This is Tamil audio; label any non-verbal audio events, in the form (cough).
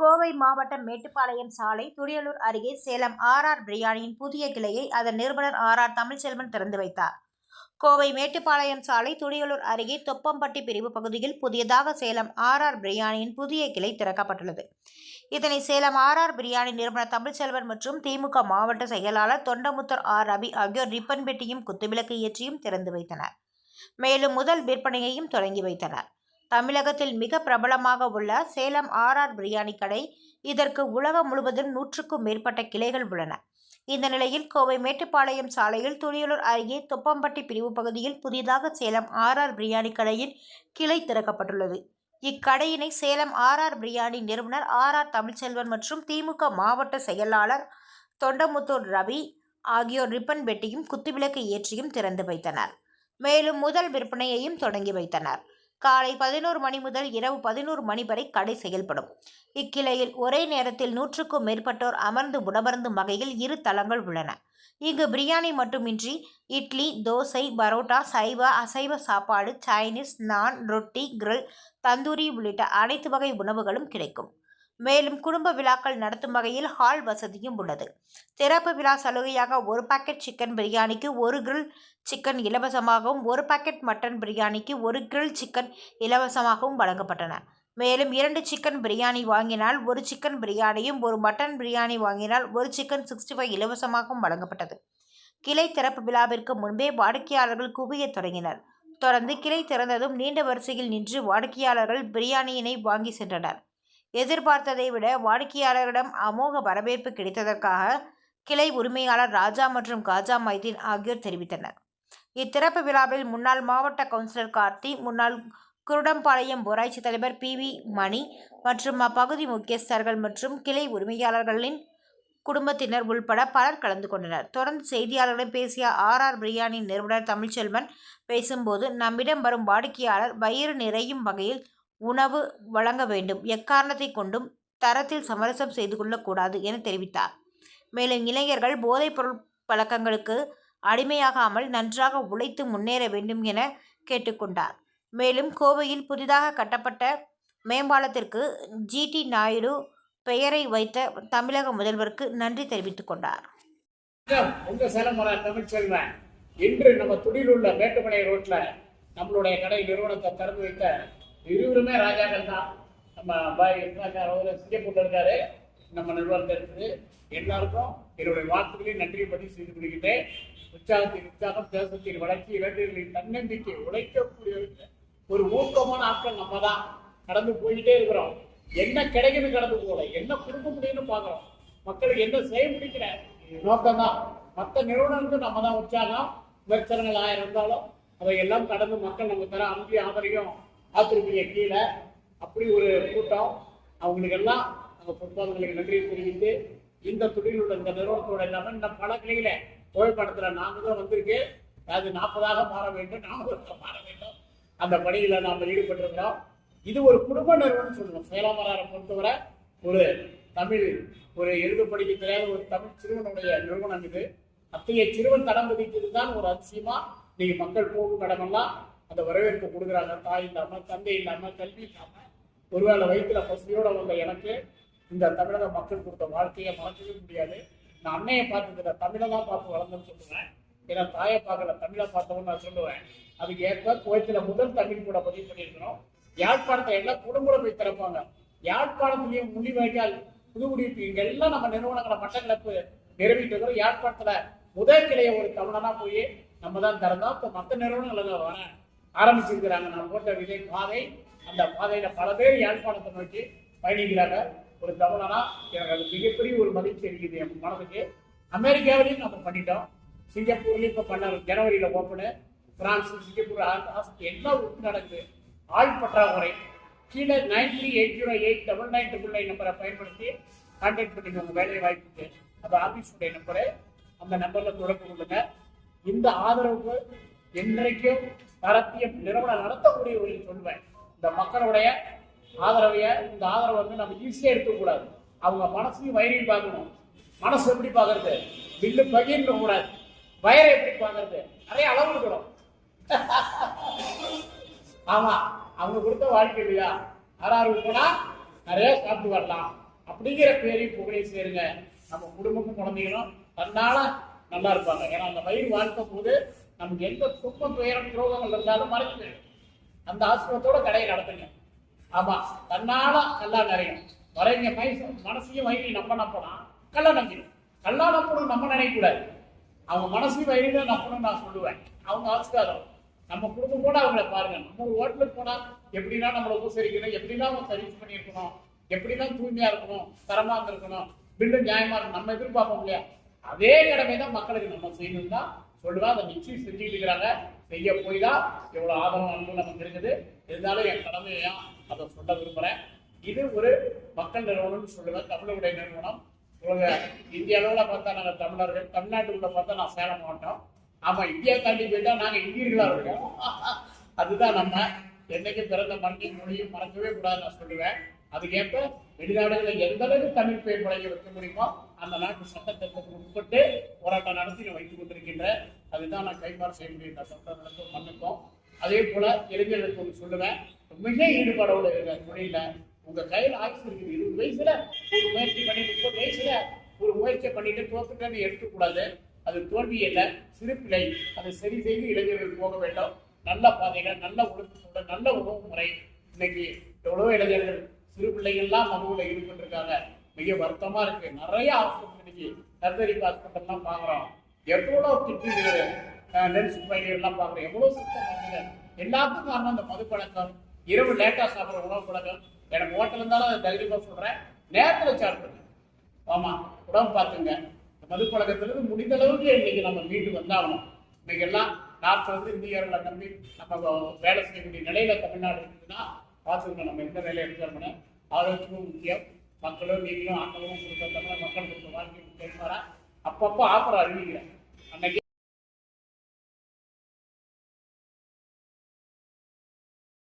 கோவை மாவட்டம் மேட்டுப்பாளையம் சாலை துடியலூர் அருகே சேலம் ஆர்ஆர் பிரியாணியின் புதிய கிளையை அதன் நிறுவனர் ஆர்ஆர் தமிழ்ச்செல்வன் திறந்து வைத்தார். கோவை மேட்டுப்பாளையம் சாலை துடியலூர் அருகே தொப்பம்பட்டி பிரிவு பகுதியில் புதியதாக சேலம் ஆர்ஆர் பிரியாணியின் புதிய கிளை திறக்கப்பட்டுள்ளது. இதனை சேலம் ஆர்ஆர் பிரியாணி நிறுவனர் தமிழ்ச்செல்வன் மற்றும் திமுக மாவட்ட செயலாளர் தொண்டமுத்தர் ஆர் ரவி ஆகியோர் ரிப்பன் பெட்டியும் குத்துவிளக்கு ஏற்றியும் திறந்து வைத்தனர். மேலும் முதல் விற்பனையையும் தொடங்கி வைத்தனர். தமிழகத்தில் மிக பிரபலமாக உள்ள சேலம் ஆர்ஆர் பிரியாணி கடை இதற்கு உலகம் முழுவதும் நூற்றுக்கும் மேற்பட்ட கிளைகள் உள்ளன. இந்த நிலையில் கோவை மேட்டுப்பாளையம் சாலையில் துணியலூர் அருகே துப்பம்பட்டி பிரிவு பகுதியில் புதிதாக சேலம் ஆர்ஆர் பிரியாணி கடையின் கிளை திறக்கப்பட்டுள்ளது. இக்கடையினை சேலம் ஆர்ஆர் பிரியாணி நிறுவனர் ஆர்ஆர் தமிழ்ச்செல்வன் மற்றும் திமுக மாவட்ட செயலாளர் தொண்டமுத்தூர் ரவி ஆகியோர் ரிப்பன் வெட்டியும் குத்துவிளக்கு ஏற்றியும் திறந்து வைத்தனர். மேலும் முதல் விற்பனையையும் தொடங்கி வைத்தனர். காலை பதினோரு மணி முதல் இரவு பதினோரு மணி வரை கடை செயல்படும். இக்கிளையில் ஒரே நேரத்தில் நூற்றுக்கும் மேற்பட்டோர் அமர்ந்து உணவருந்தும் வகையில் இரு தளங்கள் உள்ளன. இங்கு பிரியாணி மட்டுமின்றி இட்லி தோசை பரோட்டா சைவ அசைவ சாப்பாடு சைனீஸ் நான் ரொட்டி கிரில் தந்தூரி உள்ளிட்ட அனைத்து வகை உணவுகளும் கிடைக்கும். மேலும் குடும்ப விழாக்கள் நடத்தும் வகையில் ஹால் வசதியும் உள்ளது. திறப்பு விழா சலுகையாக ஒரு பாக்கெட் சிக்கன் பிரியாணிக்கு ஒரு கிரில் சிக்கன் இலவசமாகவும் ஒரு பாக்கெட் மட்டன் பிரியாணிக்கு ஒரு கிரில் சிக்கன் இலவசமாகவும் வழங்கப்பட்டன. மேலும் இரண்டு சிக்கன் பிரியாணி வாங்கினால் ஒரு சிக்கன் பிரியாணியும் ஒரு மட்டன் பிரியாணி வாங்கினால் ஒரு சிக்கன் சிக்ஸ்டி ஃபைவ் இலவசமாகவும் வழங்கப்பட்டது. கிளை திறப்பு விழாவிற்கு முன்பே வாடிக்கையாளர்கள் குவியத் தொடங்கினர். தொடர்ந்து கிளை திறந்ததும் நீண்ட வரிசையில் நின்று வாடிக்கையாளர்கள் பிரியாணியினை வாங்கி சென்றனர். எதிர்பார்த்ததை விட வாடிக்கையாளர்களிடம் அமோக வரவேற்பு கிடைத்ததற்காக கிளை உரிமையாளர் ராஜா மற்றும் காஜா மைதீன் ஆகியோர் தெரிவித்தனர். இத்திறப்பு விழாவில் முன்னாள் மாவட்ட கவுன்சிலர் கார்த்தி முன்னாள் குருடம்பாளையம் ஊராட்சி தலைவர் பி. வி. மணி மற்றும் அப்பகுதி முக்கியஸ்தர்கள் மற்றும் கிளை உரிமையாளர்களின் குடும்பத்தினர் உள்பட பலர் கலந்து கொண்டனர். தொடர்ந்து செய்தியாளர்களிடம் பேசிய ஆர்ஆர் பிரியாணி நிறுவனர் தமிழ்ச்செல்வன் பேசும்போது நம்மிடம் வரும் வாடிக்கையாளர் வயிறு நிறையும் வகையில் உணவு வழங்க வேண்டும். எக்காரணத்தை கொண்டும் தரத்தில் சமரசம் செய்து கொள்ளக்கூடாது என தெரிவித்தார். மேலும் இளைஞர்கள் போதைப்பொருள் பழக்கங்களுக்கு அடிமையாகாமல் நன்றாக உழைத்து முன்னேற வேண்டும் என கேட்டுக்கொண்டார். மேலும் கோவையில் புதிதாக கட்டப்பட்ட மேம்பாலத்திற்கு ஜிடி நாயுடு பெயரை வைத்த தமிழக முதல்வருக்கு நன்றி தெரிவித்துக் கொண்டார். இன்று நம்ம துடியில் உள்ள மேட்டுமலை ரோட்ல நம்மளுடைய கடை நிறுவனத்தை திறந்து வைத்த இருவருமே ராஜாக்கள் தான். நம்ம பாய் இஸ்லாக்கார் அவர் சிங்கப்பூர்ல இருக்காரு. நம்ம நிறுவனத்தை இருக்குது எல்லாருக்கும் என்னுடைய வாழ்த்துக்களையும் நன்றியை பற்றி செய்து கொள்கின்றேன் உற்சாகத்தின் உற்சாகம் தேசத்தின் வளர்ச்சி இளைஞர்களின் தன்னம்பிக்கை உழைக்கக்கூடிய ஒரு ஊக்கமான ஆட்கள் நம்ம தான் கடந்து போயிட்டே இருக்கிறோம். என்ன கிடைக்குன்னு கடந்து போகல? என்ன கொடுக்க முடியும்னு பார்க்குறோம். மக்களுக்கு என்ன செய்ய முடிக்கிற நோக்கம் தான் மற்ற நிறுவனங்களுக்கு நம்ம தான் உற்சாகம். விமர்சனங்கள் ஆயிரம் இருந்தாலும் அதையெல்லாம் கடந்து மக்கள் நம்ம தர அன்பி ஆதரையும் ஆத்திருப்பீங்க கீழே அப்படி ஒரு கூட்டம். அவங்களுக்கு எல்லாம் நம்ம பொறுப்பாளர்களுக்கு நன்றியை தெரிவித்து இந்த தொழிலோட உள்ள இந்த நிறுவனத்தோட இல்லாமல் இந்த பல கிளையில புகைப்படத்தில் நாங்கள் தான் வந்திருக்கு. அது நாற்பதாக மாற வேண்டும் நாற்பதாக மாற வேண்டும். அந்த பணியில நாம் ஈடுபட்டிருக்கிறோம். இது ஒரு குடும்ப நிறுவனம் சொல்லுவோம். சேலமராரை பொறுத்தவரை ஒரு தமிழ் ஒரு எழுத படிக்க தெரியாத ஒரு தமிழ் சிறுவனுடைய நிறுவனம் இது. அத்தகைய சிறுவன் தடம் பதித்தது தான் ஒரு அதிசயமா நீங்க மக்கள் போகும் இடமெல்லாம் அந்த வரவேற்பு கொடுக்குறாங்க. தாய் இல்லாம தந்தை இல்லாம கல்வி இல்லாம. ஒருவேளை வயிற்றுல பசியோட வந்த எனக்கு இந்த தமிழக மக்கள் கொடுத்த வாழ்க்கையை மறக்கவே முடியாது. நான் அன்னையை பார்த்ததுல தமிழை தான் பார்த்து வளர்ந்தேன்னு சொல்லுவேன். ஏன்னா தாயை பார்க்கல தமிழை பார்த்தவன்னு நான் சொல்லுவேன். அதுக்கு ஏற்ப கோயத்தில் முதல் தமிழ் கூட பதிவு பண்ணியிருக்கிறோம். யாழ்ப்பாணத்தை எல்லாம் குடும்பம் போய் திறப்பாங்க. யாழ்ப்பாணத்திலையும் முள்ளிவாய்க்கால் புதுக்குடியிருப்பு இங்கே எல்லாம் நம்ம நிறுவனங்களை மட்டக்களப்பு நிறுவிட்டு இருக்கிறோம். யாழ்ப்பாணத்துல முதல் கிளைய ஒரு தமிழனா போய் நம்ம தான் திறந்தோம். இப்போ மற்ற நிறுவனங்கள் தான் வர ஆரம்பிச்சிருக்கிறாங்க. நான் போட்ட விதை பாதை அந்த பாதையில பல பேர் யாழ்ப்பாணத்தை நோக்கி பயணிக்கிறாங்க. ஒரு தமிழனா எனக்கு அது மிகப்பெரிய ஒரு மகிழ்ச்சி இருக்குது என் மனதுக்கு. அமெரிக்காவிலையும் நம்ம பண்ணிட்டோம். சிங்கப்பூர்லேயும் இப்போ பண்ண ஜனவரியில் ஓப்பனு. பிரான்ஸ் சிங்கப்பூர் ஆ- ஆஸ்திரேலியா உறுப்பு நடக்குது. ஆள் பற்றாக்குறை. கீழே nine three eight zero eight double nine double nine நம்பரை பயன்படுத்தி கான்டாக்ட் பண்ணிக்கோங்க. வேலை வாய்ப்புக்கு. அந்த ஆஃபீஸுடைய நம்பரு அந்த நம்பரில் தொடர்பு கொள்ளுங்க. இந்த ஆதரவுக்கு என்றைக்கும் தரத்தியம் நிறுவனம் நடத்தக்கூடிய ஒரு சொல்வேன். இந்த மக்களுடைய ஆதரவைய இந்த ஆதரவை வந்து நம்ம ஈஸியா எடுக்கக்கூடாது அவங்க மனசையும் வயிறையும் பார்க்கணும். மனசு எப்படி பார்க்கறது? பில்லு பகிர்ந்து கூடாது வயரை எப்படி பார்க்கறது? நிறைய அளவு இருக்கணும். (laughs) ஆமா அவங்க கொடுத்த வாழ்க்கை இல்லையா? ஆறாறு போனா நிறைய சாப்பிட்டு வரலாம். அப்படிங்கிற பேரையும் புகழையும் சேருங்க. நம்ம குடும்பமும் குழந்தைகளும் தன்னால நல்லா இருப்பாங்க. ஏன்னா அந்த வயிறு வாழ்க்கும் போது நமக்கு எந்த துன்பம் துயரம் துரோகங்கள் இருந்தாலும் மறைஞ்சு அந்த ஆசிரமத்தோட கடையை நடத்துங்க. ஆமா தன்னால நல்லா நிறையும் வரைங்க மனசையும் வயிறு நம்ம நம்பனா கள்ள நம்பிடும். கல்லா நம்பணும் நம்ம நினைக்கக்கூடாது. அவங்க மனசையும் வயிறையும் நம்பணும்னு நான் சொல்லுவேன். அவங்க ஆசிர்வாதம். நம்ம குடும்பம் கூட அவங்கள பாருங்க. நம்ம ஒரு ஹோட்டலுக்கு போனா எப்படின்னா நம்மளை உபசரிக்கணும் எப்படின்னா அவங்க சர்வீஸ் பண்ணியிருக்கணும் எப்படிலாம் தூய்மையா இருக்கணும் தரமா இருக்கணும் பில்லு நியாயமா இருக்கணும் நம்ம எதிர்பார்ப்போம் இல்லையா? அதே கடமை தான் மக்களுக்கு நம்ம செய்யணும் தான் சொல்லுவேன் அதை நிச்சயம் செஞ்சுட்டு இருக்கிறாங்க. செய்ய போய் தான் எவ்வளோ ஆதரவு அன்பு நமக்கு இருக்குது இருந்தாலும் என் கடமையா? அதை சொல்ல விரும்புறேன். இது ஒரு மக்கள் நிறுவனம்னு சொல்லுவேன். தமிழுடைய நிறுவனம். உலக இந்திய அளவில் பார்த்தா நாங்கள் தமிழர்கள். தமிழ்நாட்டுக்குள்ள பார்த்தா நான் சேலம் மாவட்டம் ஆமா இந்தியா தாண்டி போயிட்டா நாங்க இந்தியர்களா இருக்கோம். அதுதான் நம்ம. என்னைக்கு பிறந்த மண்ணையும் மொழியும் மறக்கவே கூடாது நான் சொல்லுவேன். அதுக்கேற்ப வெளிநாடுகளில் எந்த அளவுக்கு தமிழ் பெயர் வழங்கி வைக்க முடியுமோ அந்த நாட்டு சட்டத்திட்டத்துக்கு உட்பட்டு போராட்டம் நடத்தி வைத்துக் கொண்டிருக்கின்ற அதுதான் நான் கைமாறு செய்ய முடியும். இந்த சட்டத்திட்டத்துக்கும் மண்ணுக்கும் அதே போல இளைஞர்களுக்கு ஒன்று சொல்லுவேன். மிக ஈடுபாடோடு இருக்க தொழில உங்க கையில் ஆயுசு இருக்குது. இருபது வயசுல ஒரு முயற்சி பண்ணி முப்பது வயசுல ஒரு முயற்சியை பண்ணிட்டு தோத்துட்டேன்னு எடுக்கக்கூடாது. அது தோல்வி இல்லை சிறுப்பிலை அதை சரி செய்து இளைஞர்கள் போக வேண்டும். நல்ல பாதையில நல்ல ஒழுக்கத்தோட நல்ல உணவு முறை. இன்னைக்கு எவ்வளவோ இளைஞர்கள் சிறு பிள்ளைகள்லாம் மதுவில் ஈடுபட்டிருக்காங்க. மிக வருத்தமா இருக்கு. நிறைய ஹாஸ்பிட்டல் இன்னைக்கு ஹாஸ்பிட்டல் ஹாஸ்பிட்டல்லாம் பாக்குறோம் எவ்வளோ கிட்னி நெல் சுப்பைகள் எல்லாம் பாக்குறோம் எவ்வளவு சுத்தம் பண்ணுங்க எல்லாத்துக்கும் காரணம் அந்த மது பழக்கம் இரவு லேட்டா சாப்பிட்ற உணவு பழக்கம். எனக்கு ஹோட்டல் இருந்தாலும் அதை தைரியமா சொல்றேன். நேரத்துல சாப்பிடுங்க ஆமா உடம்பு பார்த்துங்க. இந்த மது பழக்கத்திலிருந்து முடிந்த அளவுக்கு இன்னைக்கு நம்ம மீண்டு வந்தாகணும். இன்னைக்கு எல்லாம் நாட்டில் வந்து இந்தியர்களை நம்பி நம்ம வேலை செய்யக்கூடிய நிலையில தமிழ்நாடு இருக்குதுன்னா பார்த்துக்கணும் நம்ம எந்த நிலையில இருக்கோம்னு ஆரோக்கியமும் முக்கியம். மக்களும் நீங்களும் ஆண்களும் கொடுத்த தமிழக மக்கள் கொடுத்த வாழ்க்கை தெரியுமாரா அப்பப்போ ஆஃபர் அறிவிக்கிறேன் அன்னைக்கு